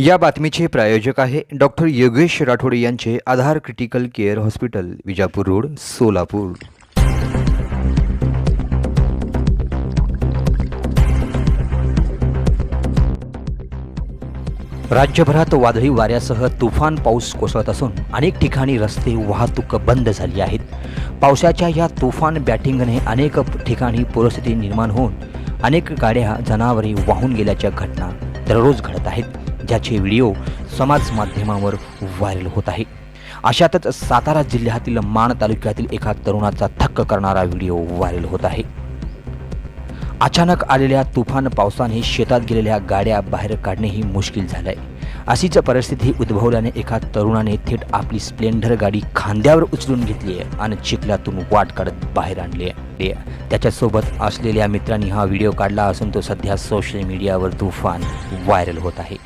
या बातमीचे प्रायोजक आहे डॉक्टर योगेश राठोड यांचे Aadhar critical care hospital Vijapur road Solapur. राज्यभरात वादळी वाऱ्यासह तुफान पाऊस कोसळत असून अनेक ठिकाणी रस्ते वाहतूक बंद झाली आहेत. पावसाच्या या तुफान बॅटिंगने अनेक ठिकाणी पूरस्थिती निर्माण होऊन अनेक गाड्या जनावरे वाहून गेल्याच्या घटना दररोज घडत आहेत. ज्याचे व्हिडिओ समाज माध्यमावर व्हायरल होत आहे. अशातच सातारा जिल्ह्यातील माण तालुक्यातील एका तरुणाचा थक्क करणारा व्हिडिओ व्हायरल होत आहे. अचानक आलेल्या तुफान पावसाने शेतात गेलेल्या गाड्या बाहेर काढणेही मुश्किल झालंय. अशीच परिस्थिती उद्भवल्याने एका तरुणाने थेट आपली स्प्लेंडर गाडी खांद्यावर उचलून घेतली आहे आणि चिखलातून वाट काढत बाहेर आणली आहे. त्याच्यासोबत असलेल्या मित्रांनी हा व्हिडिओ काढला असून तो सध्या सोशल मीडियावर तुफान व्हायरल होत आहे.